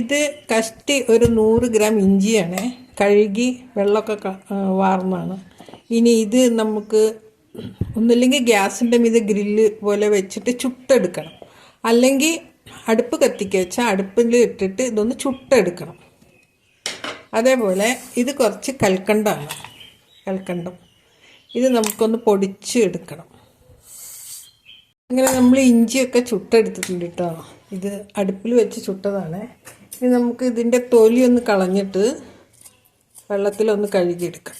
ഇത് കഷ്ടി ഒരു നൂറ് ഗ്രാം ഇഞ്ചിയാണ്. കഴുകി വെള്ളമൊക്കെ വാർന്നാണ് ഇനി ഇത് നമുക്ക് ഒന്നുമില്ലെങ്കിൽ ഗ്യാസിന്റെ മീത് ഗ്രില്ല് പോലെ വെച്ചിട്ട് ചുട്ടെടുക്കണം. അല്ലെങ്കിൽ അടുപ്പ് കത്തിക്കുക വെച്ചാൽ അടുപ്പിൽ ഇട്ടിട്ട് ഇതൊന്ന് ചുട്ടെടുക്കണം. അതേപോലെ ഇത് കുറച്ച് കൽക്കണ്ടാണ് കൽക്കണ്ടം. ഇത് നമുക്കൊന്ന് പൊടിച്ച് എടുക്കണം. അങ്ങനെ നമ്മൾ ഇഞ്ചിയൊക്കെ ചുട്ടെടുത്തിട്ടുണ്ട് കേട്ടോ ഇത് അടുപ്പിൽ വെച്ച് ചുട്ടതാണ്. ഇനി നമുക്ക് ഇതിന്റെ തൊലി ഒന്ന് കളഞ്ഞിട്ട് വെള്ളത്തിലൊന്ന് കഴുകിയെടുക്കാം.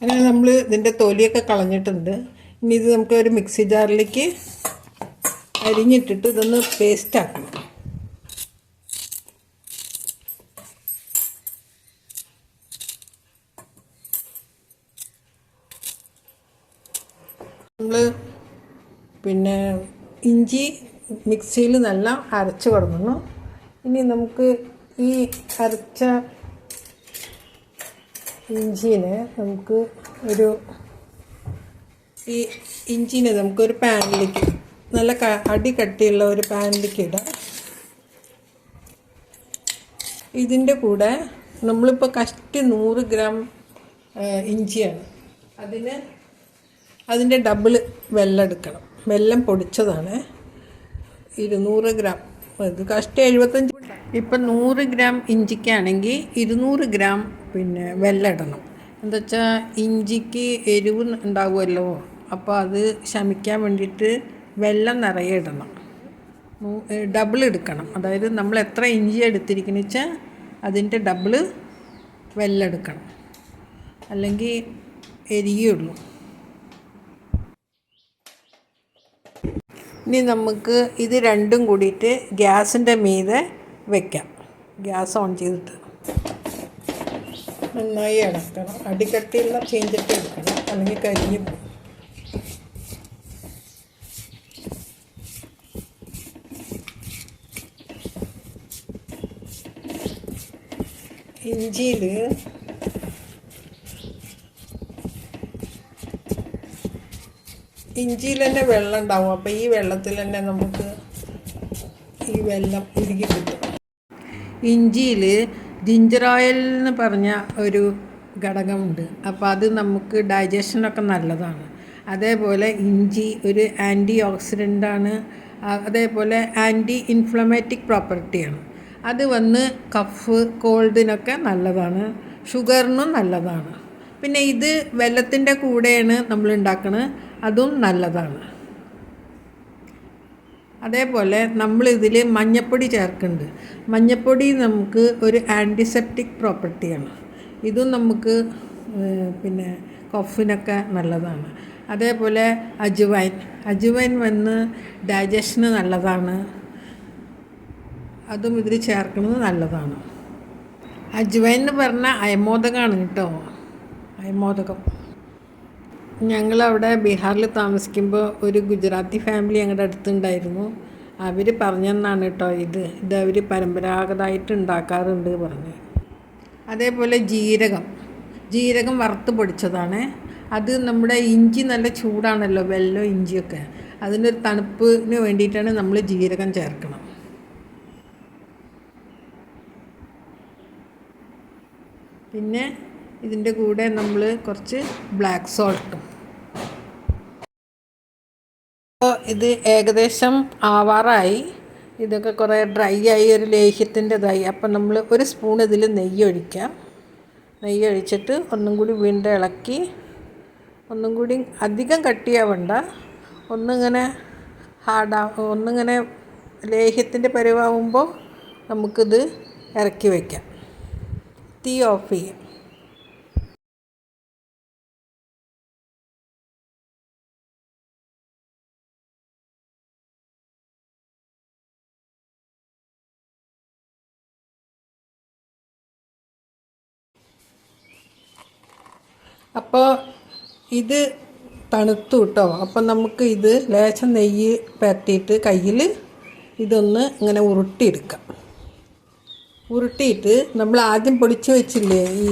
അങ്ങനെ നമ്മൾ ഇതിന്റെ തൊലിയൊക്കെ കളഞ്ഞിട്ടുണ്ട്. ഇനി ഇത് നമുക്ക് ഒരു മിക്സി ജാറിലേക്ക് അരിഞ്ഞിട്ടിട്ട് ഇതൊന്ന് പേസ്റ്റ് ആക്കണം. നമ്മൾ പിന്നെ ഇഞ്ചി മിക്സിയിൽ നല്ല അരച്ച് കൊടുക്കണം ഇനി നമുക്ക് ഈ അരച്ച ഇഞ്ചിനെ നമുക്ക് ഒരു ഈ ഇഞ്ചിനെ നമുക്കൊരു പാനിലേക്ക് നല്ല അടി കട്ടിയുള്ള ഒരു പാനിലേക്ക് ഇടാം. ഇതിന്റെ കൂടെ നമ്മളിപ്പോൾ കഷ്ടി നൂറ് ഗ്രാം ഇഞ്ചിയാണ്. അതിന് അതിന്റെ ഡബിൾ വെല്ലം എടുക്കണം. വെല്ലം പൊടിച്ചതാണ്. ഇരുന്നൂറ് ഗ്രാം. ഇത് കഷ്ടി എഴുപത്തഞ്ച് ഇപ്പം നൂറ് ഗ്രാം ഇഞ്ചിക്കാണെങ്കിൽ ഇരുന്നൂറ് ഗ്രാം പിന്നെ വെള്ളം ഇടണം. എന്താ വെച്ചാൽ ഇഞ്ചിക്ക് എരിവ് ഉണ്ടാകുമല്ലോ അപ്പോൾ അത് ശമിക്കാൻ വേണ്ടിയിട്ട് വെള്ളം നിറയെ ഇടണം. ഡബിൾ എടുക്കണം. അതായത് നമ്മൾ എത്ര ഇഞ്ചി എടുത്തിരിക്കുന്ന വെച്ചാൽ അതിന്റെ ഡബിൾ വെള്ളം എടുക്കണം. അല്ലെങ്കിൽ എരിയുള്ളൂ ഇനി നമുക്ക് ഇത് രണ്ടും കൂടിയിട്ട് ഗ്യാസിന്റെ മീതെ വെക്കാം. ഗ്യാസ് ഓൺ ചെയ്തിട്ട്. നന്നായി ഇളക്കണം. അടിക്കട്ടിയുള്ള ചീഞ്ചട്ടി എടുക്കണം. അല്ലെങ്കിൽ കരിഞ്ഞ് പോകും. ഇഞ്ചിയിൽ ഇഞ്ചിയിൽ തന്നെ വെള്ളം ഉണ്ടാവും. അപ്പോൾ ഈ വെള്ളത്തിൽ തന്നെ നമുക്ക് ഈ വെള്ളം ഉരുകി കിട്ടും. ഇഞ്ചിയിൽ ജിഞ്ചർ ഓയിൽ എന്ന് പറഞ്ഞ ഒരു ഘടകമുണ്ട്. അപ്പോൾ അത് നമുക്ക് ഡൈജഷനൊക്കെ നല്ലതാണ്. അതേപോലെ ഇഞ്ചി ഒരു ആന്റി ഓക്സിഡന്റാണ് അതേപോലെ ആന്റി ഇൻഫ്ലമേറ്റിക് പ്രോപ്പർട്ടിയാണ് അത് വന്ന് കഫ് കോൾഡിനൊക്കെ നല്ലതാണ്. ഷുഗറിനും നല്ലതാണ്. പിന്നെ ഇത് വെള്ളത്തിന്റെ കൂടെയാണ് നമ്മൾ ഉണ്ടാക്കുന്നത് അതും നല്ലതാണ്. അതേപോലെ നമ്മൾ ഇതിൽ മഞ്ഞപ്പൊടി ചേർക്കുന്നുണ്ട് മഞ്ഞപ്പൊടി നമുക്ക് ഒരു ആന്റിസെപ്റ്റിക് പ്രോപ്പർട്ടിയാണ് ഇതും നമുക്ക് പിന്നെ കഫിനൊക്കെ നല്ലതാണ്. അതേപോലെ അജുവൈൻ. അജുവൈൻ വന്ന് ഡൈജഷന് നല്ലതാണ്. അതും ഇതിൽ ചേർക്കുന്നത് നല്ലതാണ്. അജുവൈൻ എന്ന് പറഞ്ഞാൽ അയമോദകമാണ് കേട്ടോ. അയമോദകം. ഞങ്ങളവിടെ ബീഹാറിൽ താമസിക്കുമ്പോൾ ഒരു ഗുജറാത്തി ഫാമിലി ഞങ്ങളുടെ അടുത്തുണ്ടായിരുന്നു. അവർ പറഞ്ഞെന്നാണ് കേട്ടോ ഇത്. ഇത് അവർ പരമ്പരാഗതമായിട്ട് ഉണ്ടാക്കാറുണ്ട് പറഞ്ഞ്. അതേപോലെ ജീരകം. ജീരകം വറുത്ത് പൊടിച്ചതാണ്. അത് നമ്മുടെ ഇഞ്ചി നല്ല ചൂടാണല്ലോ വെല്ലോ ഇഞ്ചിയൊക്കെ. അതിനൊരു തണുപ്പിന് വേണ്ടിയിട്ടാണ് നമ്മൾ ജീരകം ചേർക്കണം. പിന്നെ ഇതിന്റെ കൂടെ നമ്മൾ കുറച്ച് ബ്ലാക്ക് സോൾട്ടും അപ്പോൾ ഇത് ഏകദേശം ആവാറായി. ഇതൊക്കെ കുറേ ഡ്രൈ ആയി ഒരു ലേഹ്യത്തിന്റെതായി അപ്പം നമ്മൾ ഒരു സ്പൂൺ ഇതിൽ നെയ്യ് ഒഴിക്കാം. നെയ്യ് ഒഴിച്ചിട്ട് ഒന്നും കൂടി വീണ്ടും ഇളക്കി. ഒന്നും കൂടി അധികം കട്ടിയാവണ്ട ഒന്നിങ്ങനെ ഹാർഡാ ഒന്നിങ്ങനെ ലേഹ്യത്തിന്റെ പരിവാകുമ്പോൾ നമുക്കിത് ഇറക്കി വയ്ക്കാം തീ ഓഫ് ചെയ്യാം. അപ്പോൾ ഇത് തണുത്തു കേട്ടോ അപ്പം നമുക്ക് ഇത് ലേശം നെയ്യ് പരത്തിയിട്ട് കയ്യിൽ ഇതൊന്ന് ഇങ്ങനെ ഉരുട്ടിയെടുക്കാം. ഉരുട്ടിയിട്ട് നമ്മൾ ആദ്യം പൊടിച്ച് വെച്ചില്ലേ ഈ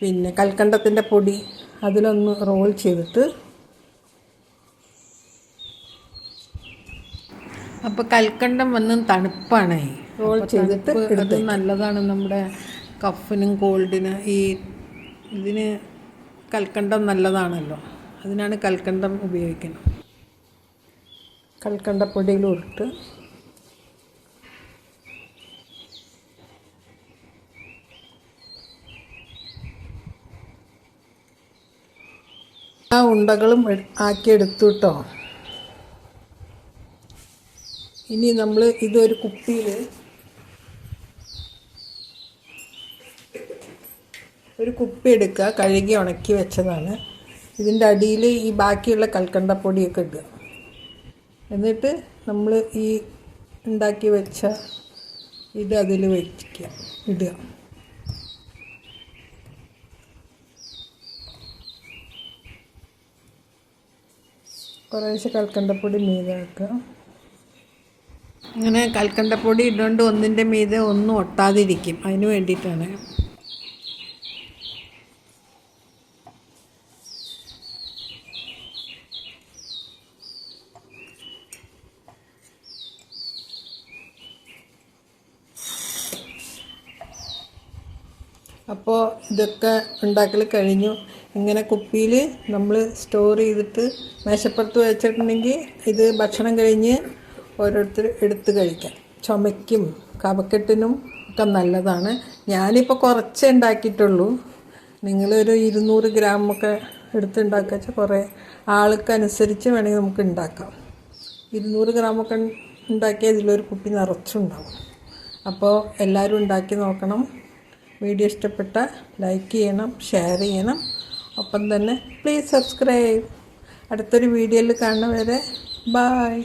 പിന്നെ കൽക്കണ്ടത്തിന്റെ പൊടി അതിലൊന്ന് റോൾ ചെയ്തിട്ട് അപ്പോൾ കൽക്കണ്ടം വന്ന് തണുപ്പാണ്. റോൾ ചെയ്തിട്ട് അത് നല്ലതാണ് നമ്മുടെ കഫിനും കോൾഡിന് ഈ ഇതിന് കൽക്കണ്ടം നല്ലതാണല്ലോ. അതിനാണ് കൽക്കണ്ടം ഉപയോഗിക്കുന്നത്. കൽക്കണ്ടപ്പൊടിയിൽ ഉരുട്ട്. ആ ഉണ്ടകളും ആക്കിയെടുത്തു കേട്ടോ ഇനി നമ്മൾ ഇതൊരു കുപ്പിയിൽ ഒരു കുപ്പി എടുക്കുക കഴുകി ഉണക്കി വെച്ചതാണ്. ഇതിന്റെ അടിയിൽ ഈ ബാക്കിയുള്ള കൽക്കണ്ടപ്പൊടിയൊക്കെ ഇടുക. എന്നിട്ട് നമ്മൾ ഈ ഉണ്ടാക്കി വെച്ച ഇത് അതിൽ വയ്ക്കുക ഇടുക. കുറേശ്ശെ കൽക്കണ്ടപ്പൊടി മീതെ വെക്കുക. അങ്ങനെ കൽക്കണ്ടപ്പൊടി ഇടുകൊണ്ട് ഒന്നിന്റെ മീതെ ഒന്നും ഒട്ടാതിരിക്കും. അതിന് വേണ്ടിയിട്ടാണ്. അപ്പോൾ ഇതൊക്കെ ഉണ്ടാക്കൽ കഴിഞ്ഞു. ഇങ്ങനെ കുപ്പിയിൽ നമ്മൾ സ്റ്റോർ ചെയ്തിട്ട് മേശപ്പുറത്ത് വെച്ചിട്ടുണ്ടെങ്കിൽ ഇത് ഭക്ഷണം കഴിഞ്ഞ് ഓരോരുത്തർ എടുത്ത് കഴിക്കാം. ചുമയ്ക്കും കവക്കെട്ടിനും ഒക്കെ നല്ലതാണ്. ഞാനിപ്പോൾ കുറച്ചേ ഉണ്ടാക്കിയിട്ടുള്ളൂ. നിങ്ങളൊരു ഇരുന്നൂറ് ഗ്രാമൊക്കെ എടുത്തുണ്ടാക്കുക വെച്ചാൽ കുറേ ആൾക്കനുസരിച്ച് വേണമെങ്കിൽ നമുക്ക് ഉണ്ടാക്കാം. ഇരുന്നൂറ് ഗ്രാമൊക്കെ ഉണ്ടാക്കിയാൽ ഇതിലൊരു കുപ്പി നിറച്ചുണ്ടാവും. അപ്പോൾ എല്ലാവരും ഉണ്ടാക്കി നോക്കണം. വീഡിയോ ഇഷ്ടപ്പെട്ട ലൈക്ക് ചെയ്യണം ഷെയർ ചെയ്യണം. ഒപ്പം തന്നെ പ്ലീസ് സബ്സ്ക്രൈബ്. അടുത്തൊരു വീഡിയോയിൽ കാണുന്നവരെ ബായ്